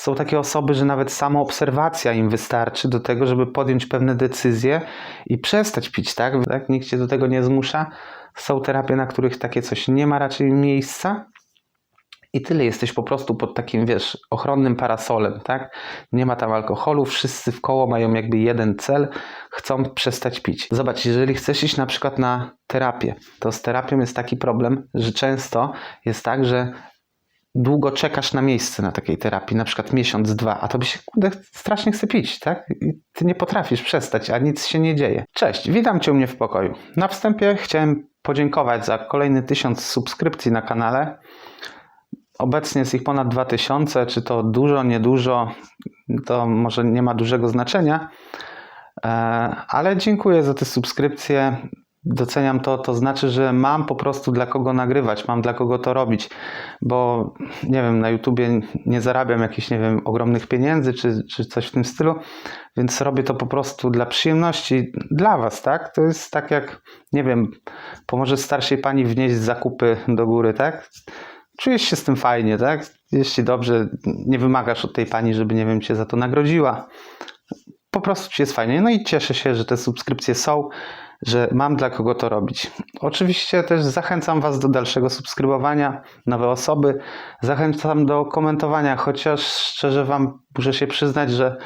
są takie osoby, że nawet sama obserwacja im wystarczy do tego, żeby podjąć pewne decyzje i przestać pić, tak? tak? Nikt cię do tego nie zmusza. Są terapie, na których takie coś nie ma raczej miejsca. I tyle, jesteś po prostu pod takim, wiesz, ochronnym parasolem, tak? Nie ma tam alkoholu, wszyscy w koło mają jakby jeden cel, chcą przestać pić. Zobacz, jeżeli chcesz iść na przykład na terapię, to z terapią jest taki problem, że często jest tak, że długo czekasz na miejsce na takiej terapii, na przykład miesiąc, dwa, a to by się kurde, strasznie chce pić, tak? I ty nie potrafisz przestać, a nic się nie dzieje. Cześć, witam cię u mnie w pokoju. Na wstępie chciałem podziękować za kolejny tysiąc subskrypcji na kanale. Obecnie jest ich ponad 2000, czy to dużo, niedużo, to może nie ma dużego znaczenia, E, ale dziękuję za te subskrypcje. Doceniam to, to znaczy, że mam po prostu dla kogo nagrywać, mam dla kogo to robić, bo nie wiem, na YouTubie nie zarabiam jakichś, nie wiem, ogromnych pieniędzy czy, czy coś w tym stylu, więc robię to po prostu dla przyjemności, dla Was, tak? To jest tak jak, nie wiem, pomoże starszej pani wnieść zakupy do góry, tak? czujesz się z tym fajnie, tak? Jest ci dobrze, nie wymagasz od tej pani, żeby, nie wiem, cię za to nagrodziła. Po prostu ci jest fajnie. No i cieszę się, że te subskrypcje są, że mam dla kogo to robić. Oczywiście też zachęcam Was do dalszego subskrybowania, nowe osoby. Zachęcam do komentowania, chociaż szczerze Wam muszę się przyznać, że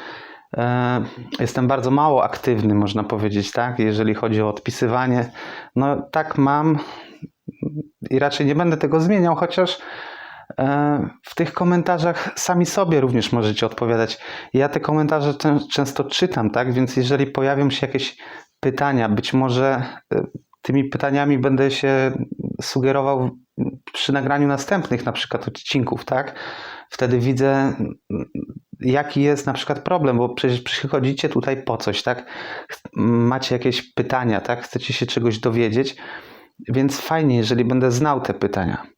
e, jestem bardzo mało aktywny, można powiedzieć, tak? Jeżeli chodzi o odpisywanie. No tak mam, i raczej nie będę tego zmieniał, chociaż e, w tych komentarzach sami sobie również możecie odpowiadać. Ja te komentarze czę- często czytam, tak? Więc jeżeli pojawią się jakieś pytania, być może e, tymi pytaniami będę się sugerował przy nagraniu następnych na przykład odcinków, tak? Wtedy widzę, jaki jest na przykład problem, bo przecież przychodzicie tutaj po coś, tak? Macie jakieś pytania, tak? Chcecie się czegoś dowiedzieć. Więc fajnie, jeżeli będę znał te pytania.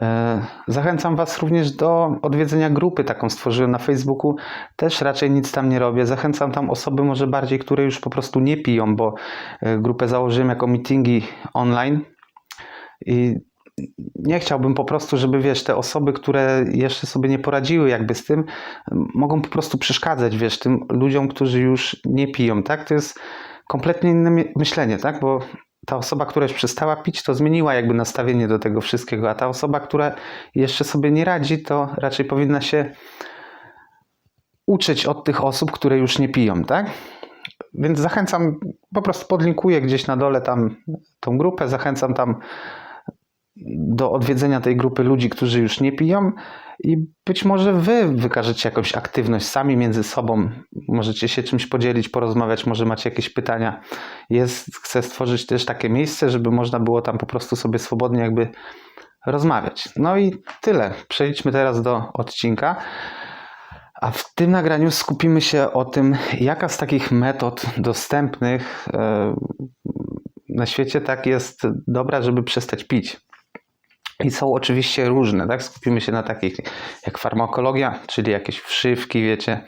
E, Zachęcam Was również do odwiedzenia grupy, taką stworzyłem na Facebooku. Też raczej nic tam nie robię. Zachęcam tam osoby może bardziej, które już po prostu nie piją, bo e, grupę założyłem jako meetingi online i nie chciałbym po prostu, żeby wiesz, te osoby, które jeszcze sobie nie poradziły jakby z tym, mogą po prostu przeszkadzać, wiesz, tym ludziom, którzy już nie piją, tak? To jest kompletnie inne my- myślenie, tak? Bo ta osoba, która już przestała pić, to zmieniła jakby nastawienie do tego wszystkiego, a ta osoba, która jeszcze sobie nie radzi, to raczej powinna się uczyć od tych osób, które już nie piją, tak? Więc zachęcam, po prostu podlinkuję gdzieś na dole tam tą grupę, zachęcam tam do odwiedzenia tej grupy ludzi, którzy już nie piją i być może wy wykażecie jakąś aktywność sami między sobą, możecie się czymś podzielić, porozmawiać, może macie jakieś pytania. Jest, chcę stworzyć też takie miejsce, żeby można było tam po prostu sobie swobodnie jakby rozmawiać. No i tyle. Przejdźmy teraz do odcinka. A w tym nagraniu skupimy się o tym, jaka z takich metod dostępnych e, na świecie tak jest dobra, żeby przestać pić. I są oczywiście różne, tak? Skupimy się na takich jak farmakologia, czyli jakieś wszywki, wiecie,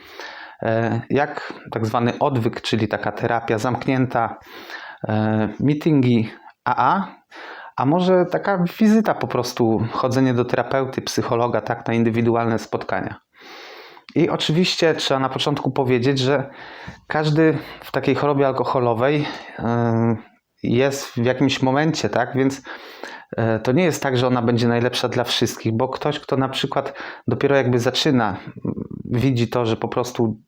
e, jak tak zwany odwyk, czyli taka terapia zamknięta, e, meetingi AA, a może taka wizyta po prostu, chodzenie do terapeuty, psychologa, tak, na indywidualne spotkania. I oczywiście trzeba na początku powiedzieć, że każdy w takiej chorobie alkoholowej e, jest w jakimś momencie, tak? Więc to nie jest tak, że ona będzie najlepsza dla wszystkich, bo ktoś, kto na przykład dopiero jakby zaczyna, widzi to, że po prostu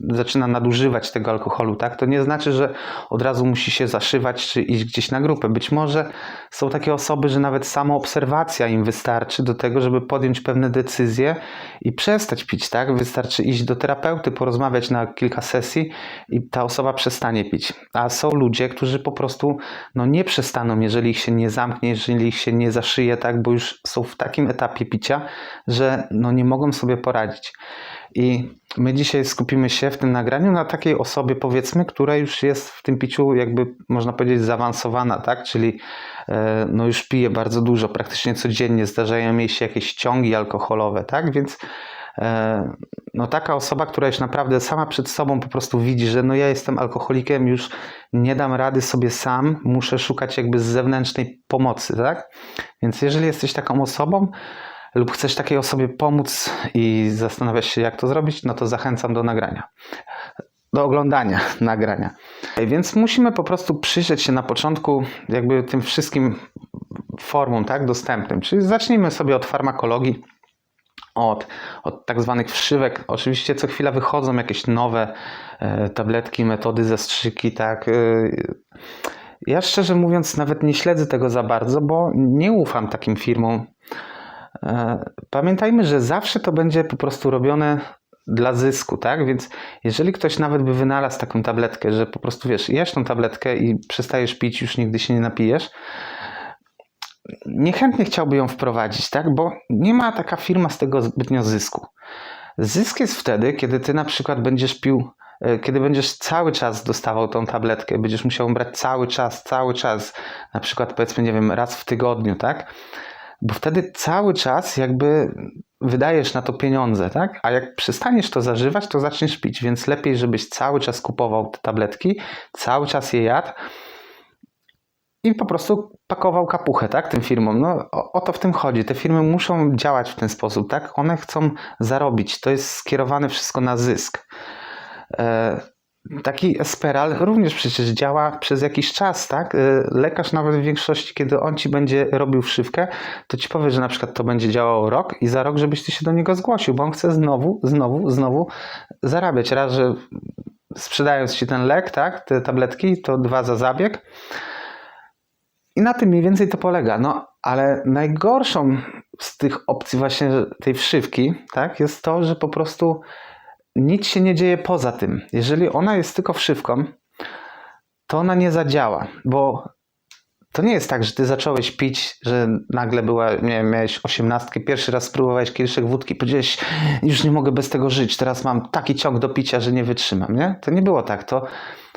zaczyna nadużywać tego alkoholu, tak? To nie znaczy, że od razu musi się zaszywać czy iść gdzieś na grupę. Być może są takie osoby, że nawet sama obserwacja im wystarczy do tego, żeby podjąć pewne decyzje i przestać pić, tak? Wystarczy iść do terapeuty, porozmawiać na kilka sesji i ta osoba przestanie pić. A są ludzie, którzy po prostu no, nie przestaną, jeżeli ich się nie zamknie, jeżeli ich się nie zaszyje, tak? Bo już są w takim etapie picia, że no, nie mogą sobie poradzić. I my dzisiaj skupimy się w tym nagraniu na takiej osobie, powiedzmy, która już jest w tym piciu, jakby można powiedzieć, zaawansowana, tak? Czyli e, no już pije bardzo dużo, praktycznie codziennie zdarzają jej się jakieś ciągi alkoholowe, tak? Więc e, no taka osoba, która już naprawdę sama przed sobą po prostu widzi, że no ja jestem alkoholikiem, już nie dam rady sobie sam, muszę szukać jakby z zewnętrznej pomocy, tak? Więc jeżeli jesteś taką osobą, lub chcesz takiej osobie pomóc i zastanawiasz się, jak to zrobić, no to zachęcam do nagrania. Do oglądania nagrania. Więc musimy po prostu przyjrzeć się na początku jakby tym wszystkim formom tak, dostępnym. Czyli zacznijmy sobie od farmakologii, od, od tak zwanych wszywek. Oczywiście co chwila wychodzą jakieś nowe e, tabletki, metody, zastrzyki, tak. E, ja szczerze mówiąc nawet nie śledzę tego za bardzo, bo nie ufam takim firmom. E, Pamiętajmy, że zawsze to będzie po prostu robione dla zysku, tak? Więc jeżeli ktoś nawet by wynalazł taką tabletkę, że po prostu wiesz, jesz tą tabletkę i przestajesz pić, już nigdy się nie napijesz, niechętnie chciałby ją wprowadzić, tak? Bo nie ma taka firma z tego zbytnio zysku. Zysk jest wtedy, kiedy ty na przykład będziesz pił, e, kiedy będziesz cały czas dostawał tą tabletkę, będziesz musiał brać cały czas, cały czas, na przykład powiedzmy, nie wiem, raz w tygodniu, tak? Bo wtedy cały czas jakby wydajesz na to pieniądze, tak? A jak przestaniesz to zażywać, to zaczniesz pić, więc lepiej, żebyś cały czas kupował te tabletki, cały czas je jadł i po prostu pakował kapuchę, tak, tym firmom. No o, o, to w tym chodzi. Te firmy muszą działać w ten sposób, tak? One chcą zarobić. To jest skierowane wszystko na zysk. E, taki Esperal również przecież działa przez jakiś czas, tak? E, lekarz nawet w większości, kiedy on ci będzie robił wszywkę, to ci powie, że na przykład to będzie działało rok i za rok, żebyś ty się do niego zgłosił, bo on chce znowu, znowu, znowu zarabiać. Raz, że sprzedając ci ten lek, tak, te tabletki, to dwa za zabieg, i na tym mniej więcej to polega. No, ale najgorszą z tych opcji właśnie tej wszywki, tak, jest to, że po prostu nic się nie dzieje poza tym. Jeżeli ona jest tylko wszywką, to ona nie zadziała, bo to nie jest tak, że ty zacząłeś pić, że nagle była, nie miałeś osiemnastkę, pierwszy raz spróbowałeś kieliszek wódki, powiedziałeś, już nie mogę bez tego żyć, teraz mam taki ciąg do picia, że nie wytrzymam, nie? To nie było tak, to,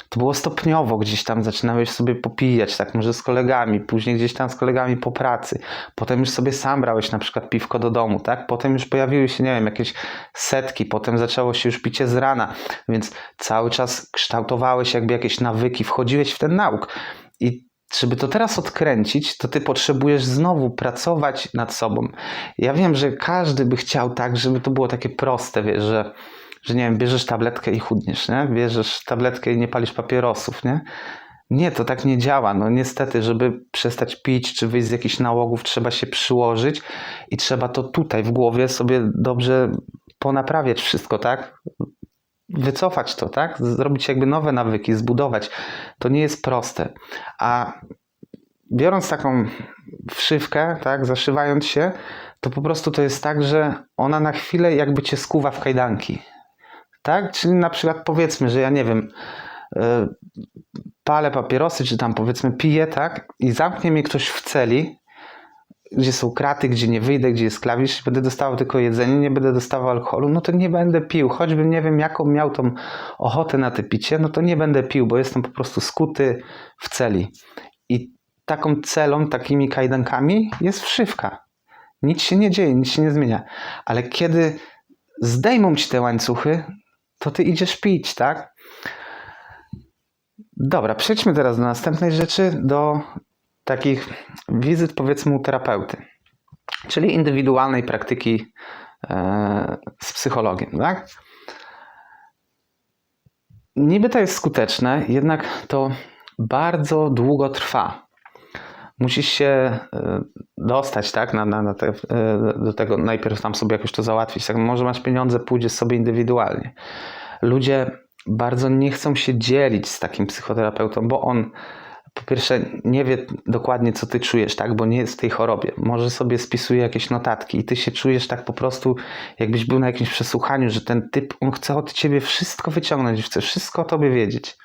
to było stopniowo, gdzieś tam zaczynałeś sobie popijać, tak może z kolegami, później gdzieś tam z kolegami po pracy, potem już sobie sam brałeś na przykład piwko do domu, tak? Potem już pojawiły się, nie wiem, jakieś setki, potem zaczęło się już picie z rana, więc cały czas kształtowałeś jakby jakieś nawyki, wchodziłeś w ten nauk i żeby to teraz odkręcić, to ty potrzebujesz znowu pracować nad sobą. Ja wiem, że każdy by chciał tak, żeby to było takie proste, wiesz, że, że nie wiem, bierzesz tabletkę i chudniesz, nie? Bierzesz tabletkę i nie palisz papierosów, nie? Nie, to tak nie działa. No niestety, żeby przestać pić czy wyjść z jakichś nałogów, trzeba się przyłożyć i trzeba to tutaj w głowie sobie dobrze ponaprawiać wszystko, tak? Wycofać to, tak? Zrobić jakby nowe nawyki, zbudować. To nie jest proste. A biorąc taką wszywkę, tak, zaszywając się, to po prostu to jest tak, że ona na chwilę jakby cię skuwa w kajdanki. Tak? Czyli na przykład powiedzmy, że ja nie wiem, yy, palę papierosy, czy tam powiedzmy piję, tak? I zamknie mnie ktoś w celi, gdzie są kraty, gdzie nie wyjdę, gdzie jest klawisz, będę dostawał tylko jedzenie, nie będę dostawał alkoholu, no to nie będę pił. Choćbym nie wiem, jaką miał tą ochotę na te picie, no to nie będę pił, bo jestem po prostu skuty w celi. I taką celą, takimi kajdankami jest wszywka. Nic się nie dzieje, nic się nie zmienia. Ale kiedy zdejmą ci te łańcuchy, to ty idziesz pić, tak? Dobra, przejdźmy teraz do następnej rzeczy, do takich wizyt, powiedzmy, u terapeuty, czyli indywidualnej praktyki e, z psychologiem. Tak? Niby to jest skuteczne, jednak to bardzo długo trwa. Musisz się e, dostać tak, na, na, na te, e, do tego, najpierw tam sobie jakoś to załatwić. Tak, może masz pieniądze, pójdziesz sobie indywidualnie. Ludzie bardzo nie chcą się dzielić z takim psychoterapeutą, bo on pierwsze nie wie dokładnie, co ty czujesz, tak? Bo nie jest w tej chorobie. Może sobie spisuje jakieś notatki i ty się czujesz tak po prostu, jakbyś był na jakimś przesłuchaniu, że ten typ, on chce od ciebie wszystko wyciągnąć, chce wszystko o tobie wiedzieć.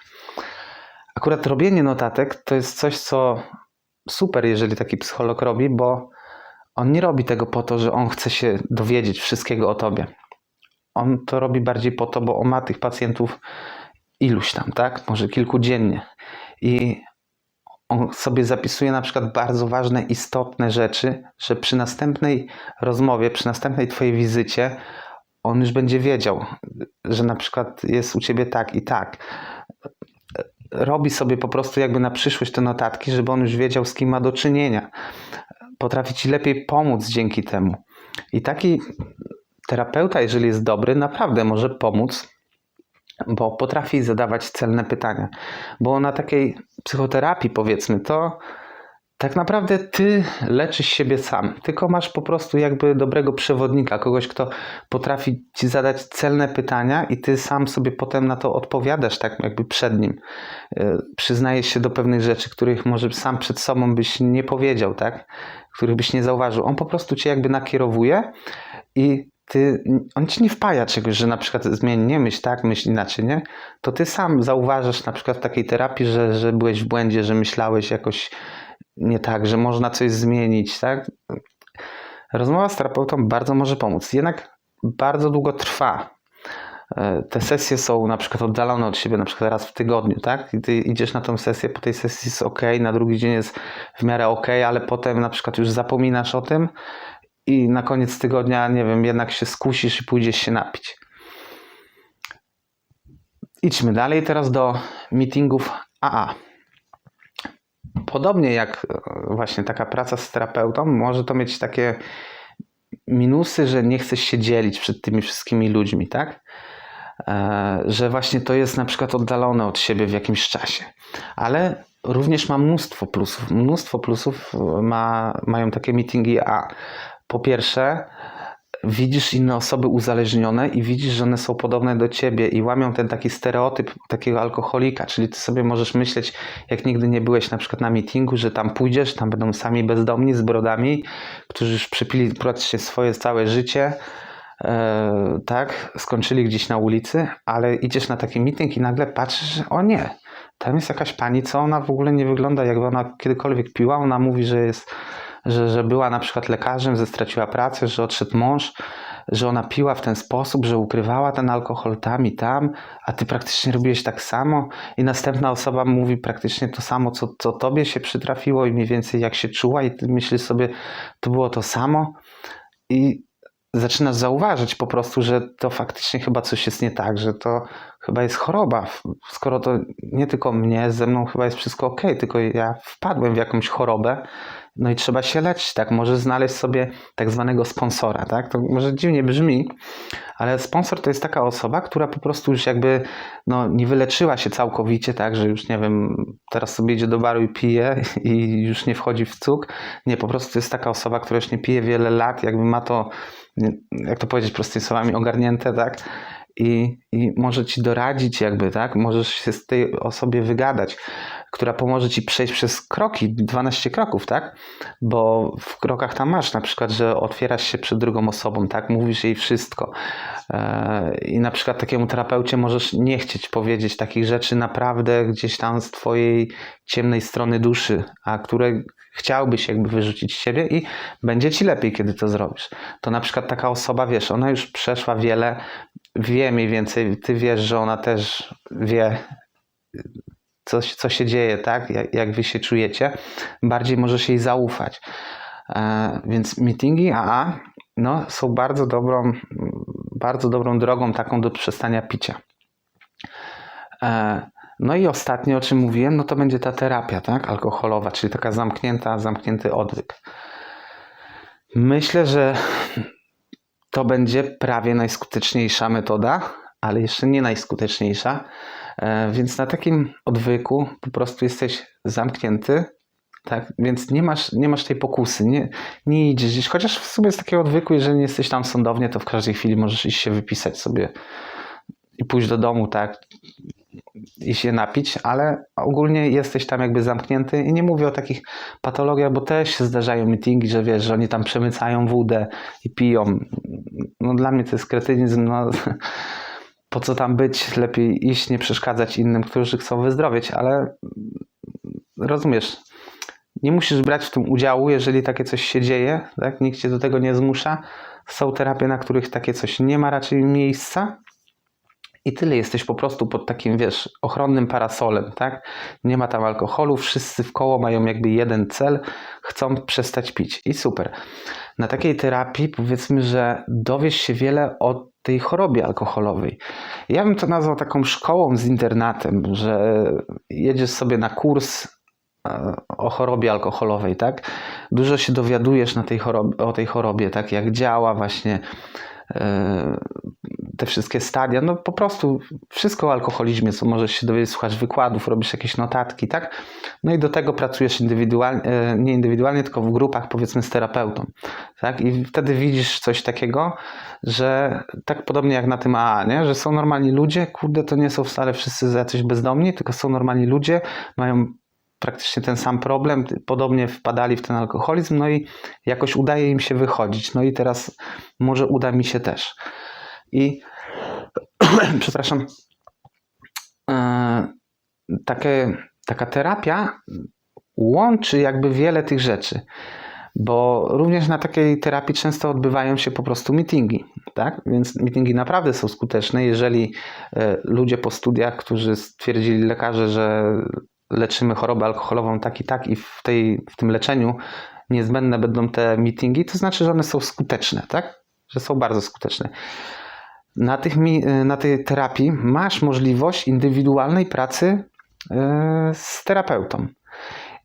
Akurat robienie notatek to jest coś, co super, jeżeli taki psycholog robi, bo on nie robi tego po to, że on chce się dowiedzieć wszystkiego o tobie. On to robi bardziej po to, bo on ma tych pacjentów iluś tam, tak? Może kilku dziennie. I on sobie zapisuje na przykład bardzo ważne, istotne rzeczy, że przy następnej rozmowie, przy następnej twojej wizycie, on już będzie wiedział, że na przykład jest u ciebie tak i tak. Robi sobie po prostu jakby na przyszłość te notatki, żeby on już wiedział, z kim ma do czynienia. Potrafi ci lepiej pomóc dzięki temu. I taki terapeuta, jeżeli jest dobry, naprawdę może pomóc, bo potrafi zadawać celne pytania. Bo na takiej psychoterapii, powiedzmy, to tak naprawdę ty leczysz siebie sam, tylko masz po prostu jakby dobrego przewodnika, kogoś, kto potrafi ci zadać celne pytania i ty sam sobie potem na to odpowiadasz, tak jakby przed nim. Yy, Przyznajesz się do pewnych rzeczy, których może sam przed sobą byś nie powiedział, tak? Których byś nie zauważył. On po prostu cię jakby nakierowuje i ty, on ci nie wpaja czegoś, że na przykład zmień, nie myśl tak, myśl inaczej, nie? To ty sam zauważasz na przykład w takiej terapii, że, że byłeś w błędzie, że myślałeś jakoś nie tak, że można coś zmienić, tak? Rozmowa z terapeutą bardzo może pomóc, jednak bardzo długo trwa. E, Te sesje są na przykład oddalone od siebie, na przykład raz w tygodniu, tak? I ty idziesz na tą sesję, po tej sesji jest ok, na drugi dzień jest w miarę ok, ale potem na przykład już zapominasz o tym i na koniec tygodnia, nie wiem, jednak się skusisz i pójdziesz się napić. Idźmy dalej teraz do meetingów AA. Podobnie jak e, właśnie taka praca z terapeutą, może to mieć takie minusy, że nie chcesz się dzielić przed tymi wszystkimi ludźmi, tak? E, Że właśnie to jest na przykład oddalone od siebie w jakimś czasie. Ale również ma mnóstwo plusów. Mnóstwo plusów ma, mają takie meetingi A. Po pierwsze, widzisz inne osoby uzależnione i widzisz, że one są podobne do ciebie i łamią ten taki stereotyp takiego alkoholika, czyli ty sobie możesz myśleć, jak nigdy nie byłeś na przykład na meetingu, że tam pójdziesz, tam będą sami bezdomni z brodami, którzy już przepili praktycznie swoje całe życie, e, tak, skończyli gdzieś na ulicy, ale idziesz na taki meeting i nagle patrzysz, że o nie, tam jest jakaś pani, co ona w ogóle nie wygląda, jakby ona kiedykolwiek piła, ona mówi, że jest że, że była na przykład lekarzem, że straciła pracę, że odszedł mąż, że ona piła w ten sposób, że ukrywała ten alkohol tam i tam, a ty praktycznie robiłeś tak samo i następna osoba mówi praktycznie to samo, co, co tobie się przytrafiło i mniej więcej jak się czuła i ty myślisz sobie, to było to samo i zaczynasz zauważyć po prostu, że to faktycznie chyba coś jest nie tak, że to chyba jest choroba. Skoro to nie tylko mnie, ze mną chyba jest wszystko ok, tylko ja wpadłem w jakąś chorobę, no i trzeba się leczyć, tak? Może znaleźć sobie tak zwanego sponsora, tak? To może dziwnie brzmi, ale sponsor to jest taka osoba, która po prostu już jakby no, nie wyleczyła się całkowicie, tak? Że już nie wiem, teraz sobie idzie do baru i pije i już nie wchodzi w cuk. Nie, po prostu to jest taka osoba, która już nie pije wiele lat, jakby ma to, jak to powiedzieć prostymi słowami, ogarnięte, tak? I, i może ci doradzić jakby, tak? Możesz się z tej osobie wygadać która pomoże ci przejść przez kroki, 12 kroków, tak? Bo w krokach tam masz na przykład, że otwierasz się przed drugą osobą, tak? Mówisz jej wszystko. E, I na przykład takiemu terapeucie możesz nie chcieć powiedzieć takich rzeczy naprawdę gdzieś tam z twojej ciemnej strony duszy, a które chciałbyś jakby wyrzucić z siebie i będzie ci lepiej, kiedy to zrobisz. To na przykład taka osoba, wiesz, ona już przeszła wiele, wie mniej więcej, ty wiesz, że ona też wie, co, co się dzieje, tak? Jak, jak wy się czujecie, bardziej możesz jej zaufać. E, więc meetingi AA no, są bardzo dobrą, bardzo dobrą drogą taką do przestania picia. E, no i ostatnie, o czym mówiłem, no to będzie ta terapia, tak? Alkoholowa, czyli taka zamknięta, zamknięty odwyk. Myślę, że to będzie prawie najskuteczniejsza metoda, ale jeszcze nie najskuteczniejsza. E, Więc na takim odwyku po prostu jesteś zamknięty, tak? Więc nie masz, nie masz tej pokusy, nie, nie idziesz gdzieś. Chociaż w sumie z takiego odwyku, jeżeli nie jesteś tam sądownie, to w każdej chwili możesz iść się wypisać sobie i pójść do domu, tak? I się napić, ale ogólnie jesteś tam jakby zamknięty i nie mówię o takich patologiach, bo też się zdarzają meetingi, że wiesz, że oni tam przemycają wódę i piją. No dla mnie to jest kretynizm, no po co tam być, lepiej iść, nie przeszkadzać innym, którzy chcą wyzdrowieć, ale rozumiesz, nie musisz brać w tym udziału, jeżeli takie coś się dzieje, tak? nikt cię do tego nie zmusza. Są terapie, na których takie coś nie ma raczej miejsca. I tyle, jesteś po prostu pod takim, wiesz, ochronnym parasolem, tak? Nie ma tam alkoholu, wszyscy w koło mają jakby jeden cel, chcą przestać pić i super. Na takiej terapii powiedzmy, że dowiesz się wiele o tej chorobie alkoholowej. Ja bym to nazwał taką szkołą z internatem, że jedziesz sobie na kurs e, o chorobie alkoholowej, tak? Dużo się dowiadujesz na tej chorobie, o tej chorobie, tak? Jak działa właśnie te wszystkie stadia, no po prostu wszystko o alkoholizmie, co możesz się dowiedzieć, słuchasz wykładów, robisz jakieś notatki, tak? No i do tego pracujesz indywidualnie, e, nie indywidualnie, tylko w grupach, powiedzmy z terapeutą, tak? I wtedy widzisz coś takiego, że tak podobnie jak na tym AA, nie? Że są normalni ludzie, kurde, to nie są wcale wszyscy jacyś bezdomni, tylko są normalni ludzie, mają praktycznie ten sam problem, podobnie wpadali w ten alkoholizm, no i jakoś udaje im się wychodzić. No i teraz może uda mi się też. I przepraszam, e, takie, taka terapia łączy jakby wiele tych rzeczy. Bo również na takiej terapii często odbywają się po prostu meetingi, tak? Więc meetingi naprawdę są skuteczne, jeżeli e, ludzie po studiach, którzy stwierdzili lekarze, że leczymy chorobę alkoholową tak i tak i w, tej, w tym leczeniu niezbędne będą te meetingi, to znaczy, że one są skuteczne, tak? Że są bardzo skuteczne. Na, tych, na tej terapii masz możliwość indywidualnej pracy e, z terapeutą.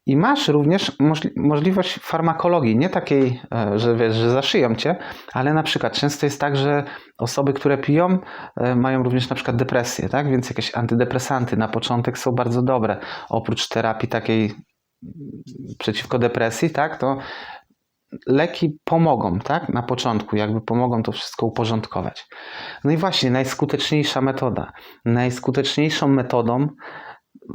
I masz również możli- możliwość farmakologii, nie takiej, e, że wiesz, że zaszyją cię, ale na przykład często jest tak, że osoby, które piją, e, mają również na przykład depresję, tak? Więc jakieś antydepresanty na początek są bardzo dobre. Oprócz terapii takiej przeciwko depresji, tak? To leki pomogą, tak? Na początku, jakby pomogą to wszystko uporządkować. No i właśnie, najskuteczniejsza metoda. Najskuteczniejszą metodą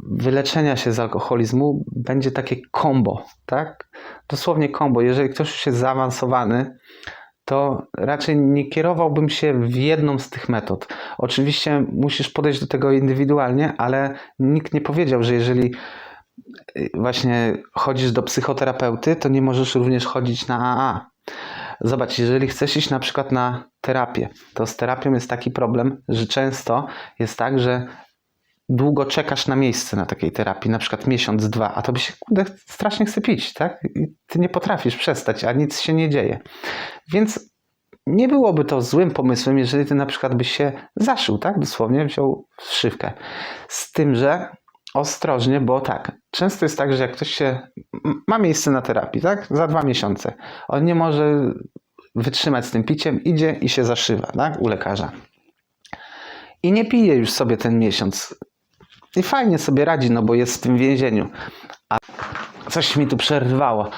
wyleczenia się z alkoholizmu będzie takie kombo, tak? Dosłownie kombo. Jeżeli ktoś już jest zaawansowany, to raczej nie kierowałbym się w jedną z tych metod. Oczywiście musisz podejść do tego indywidualnie, ale nikt nie powiedział, że jeżeli y, właśnie chodzisz do psychoterapeuty, to nie możesz również chodzić na AA. Zobacz, jeżeli chcesz iść na przykład na terapię, to z terapią jest taki problem, że często jest tak, że długo czekasz na miejsce na takiej terapii, na przykład miesiąc, dwa, a to by się kurde, strasznie chce pić, tak? I ty nie potrafisz przestać, a nic się nie dzieje. Więc nie byłoby to złym pomysłem, jeżeli ty na przykład byś się zaszył, tak? Dosłownie wziął szywkę. Z tym, że ostrożnie, bo tak, często jest tak, że jak ktoś się ma miejsce na terapii, tak? Za dwa miesiące, on nie może wytrzymać z tym piciem, idzie i się zaszywa, tak? U lekarza. I nie pije już sobie ten miesiąc. I fajnie sobie radzi, no bo jest w tym więzieniu. A coś mi tu przerwało.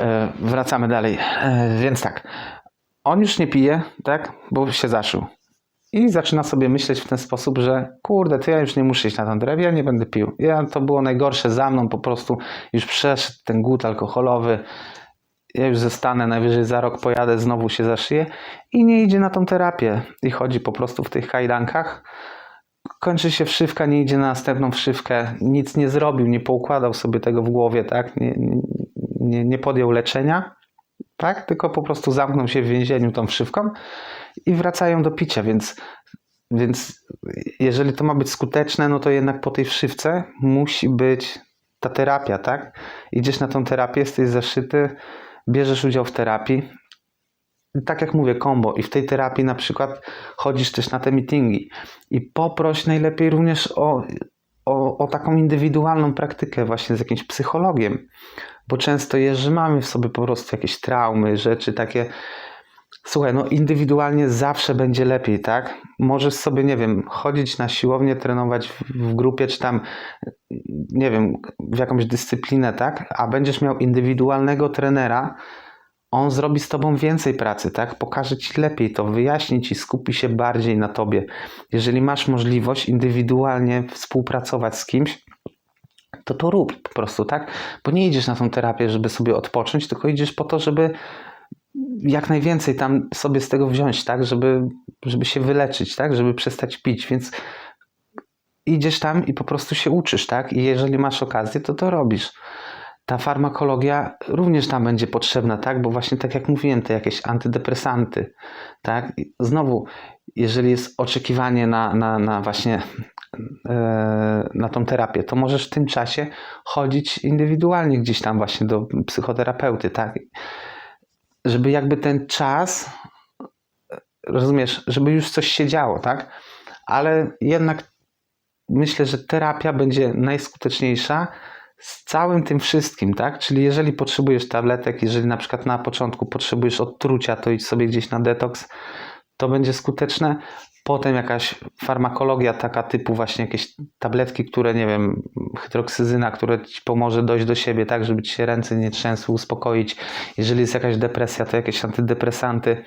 E, wracamy dalej. E, więc tak, on już nie pije, tak, bo się zaszył. I zaczyna sobie myśleć w ten sposób, że kurde, to ja już nie muszę iść na tę drewę, ja nie będę pił. Ja, to było najgorsze za mną, po prostu już przeszedł ten głód alkoholowy. Ja już zostanę, najwyżej za rok pojadę, znowu się zaszyję i nie idzie na tą terapię. I chodzi po prostu w tych kajdankach. Kończy się wszywka, nie idzie na następną wszywkę, nic nie zrobił, nie poukładał sobie tego w głowie, tak? Nie, nie, nie podjął leczenia, tak? Tylko po prostu zamknął się w więzieniu tą wszywką i wracają do picia, więc, więc jeżeli to ma być skuteczne, no to jednak po tej wszywce musi być ta terapia, tak? Idziesz na tą terapię, jesteś zaszyty, bierzesz udział w terapii. Tak jak mówię, kombo. I w tej terapii na przykład chodzisz też na te meetingi. I poproś najlepiej również o, o, o taką indywidualną praktykę właśnie z jakimś psychologiem. Bo często jest, że mamy w sobie po prostu jakieś traumy, rzeczy takie. Słuchaj, no indywidualnie zawsze będzie lepiej, tak? Możesz sobie, nie wiem, chodzić na siłownię, trenować w, w grupie, czy tam, nie wiem, w jakąś dyscyplinę, tak? A będziesz miał indywidualnego trenera, on zrobi z tobą więcej pracy, tak? Pokaże ci lepiej to, wyjaśni ci, skupi się bardziej na tobie. Jeżeli masz możliwość indywidualnie współpracować z kimś, to to rób po prostu, tak? Bo nie idziesz na tą terapię, żeby sobie odpocząć, tylko idziesz po to, żeby jak najwięcej tam sobie z tego wziąć, tak? Żeby, żeby się wyleczyć, tak? Żeby przestać pić, więc idziesz tam i po prostu się uczysz, tak? I jeżeli masz okazję, to to robisz. Ta farmakologia również tam będzie potrzebna, tak? Bo właśnie tak jak mówiłem, te jakieś antydepresanty, tak? I znowu, jeżeli jest oczekiwanie na, na, na właśnie e, na tą terapię, to możesz w tym czasie chodzić indywidualnie gdzieś tam właśnie do psychoterapeuty, tak? Żeby jakby ten czas, rozumiesz, żeby już coś się działo, tak? Ale jednak myślę, że terapia będzie najskuteczniejsza z całym tym wszystkim, tak? Czyli jeżeli potrzebujesz tabletek, jeżeli na przykład na początku potrzebujesz odtrucia, to idź sobie gdzieś na detoks, to będzie skuteczne. Potem jakaś farmakologia taka typu właśnie jakieś tabletki, które nie wiem, hydroksyzyna, które ci pomoże dojść do siebie, tak, żeby ci się ręce nie trzęsły, uspokoić. Jeżeli jest jakaś depresja, to jakieś antydepresanty.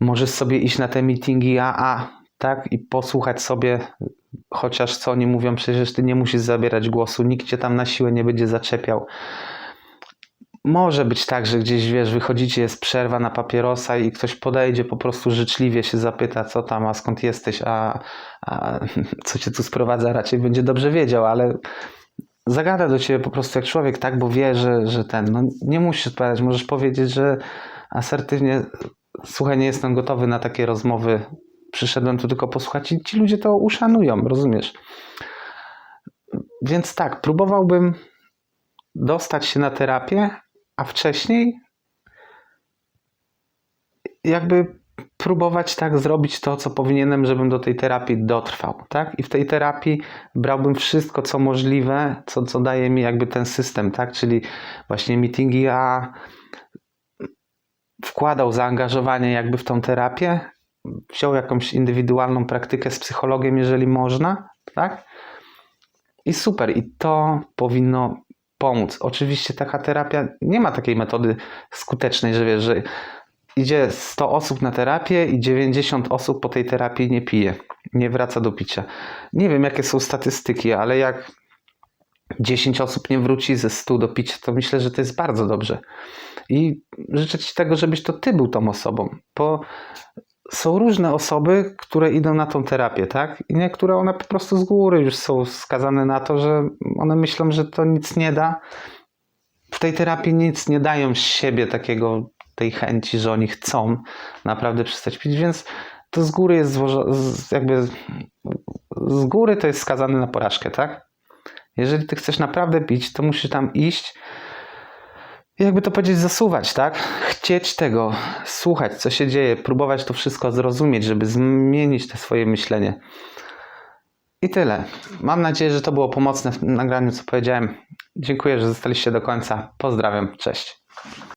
Możesz sobie iść na te meetingi AA, tak, i posłuchać sobie chociaż co oni mówią, przecież ty nie musisz zabierać głosu, nikt cię tam na siłę nie będzie zaczepiał. Może być tak, że gdzieś wiesz, wychodzicie, jest przerwa na papierosa i ktoś podejdzie, po prostu życzliwie się zapyta, co tam, a skąd jesteś, a, a co cię tu sprowadza, raczej będzie dobrze wiedział, ale zagada do ciebie po prostu jak człowiek, tak, bo wie, że, że ten, no nie musisz odpowiadać, możesz powiedzieć, że asertywnie, słuchaj, nie jestem gotowy na takie rozmowy, przyszedłem tu tylko posłuchać i ci ludzie to uszanują, rozumiesz? Więc tak, próbowałbym dostać się na terapię, a wcześniej jakby próbować tak zrobić to, co powinienem, żebym do tej terapii dotrwał, tak? I w tej terapii brałbym wszystko, co możliwe, co, co daje mi jakby ten system, tak? Czyli właśnie meetingi, a wkładał zaangażowanie jakby w tą terapię, wziął jakąś indywidualną praktykę z psychologiem, jeżeli można, tak? I super, i to powinno pomóc. Oczywiście taka terapia nie ma takiej metody skutecznej, że wiesz, że idzie 100 osób na terapię i 90 osób po tej terapii nie pije, nie wraca do picia. Nie wiem, jakie są statystyki, ale jak 10 osób nie wróci ze 100 do picia, to myślę, że to jest bardzo dobrze. I życzę Ci tego, żebyś to Ty był tą osobą, bo są różne osoby, które idą na tą terapię, tak? I niektóre one po prostu z góry już są skazane na to, że one myślą, że to nic nie da. W tej terapii nic nie dają z siebie takiego, tej chęci, że oni chcą naprawdę przestać pić, więc to z góry jest złożone, jakby z góry to jest skazane na porażkę, tak? Jeżeli ty chcesz naprawdę pić, to musisz tam iść jakby to powiedzieć, zasuwać, tak? Chcieć tego, słuchać, co się dzieje, próbować to wszystko zrozumieć, żeby zmienić te swoje myślenie. I tyle. Mam nadzieję, że to było pomocne w nagraniu, co powiedziałem. Dziękuję, że zostaliście do końca. Pozdrawiam. Cześć.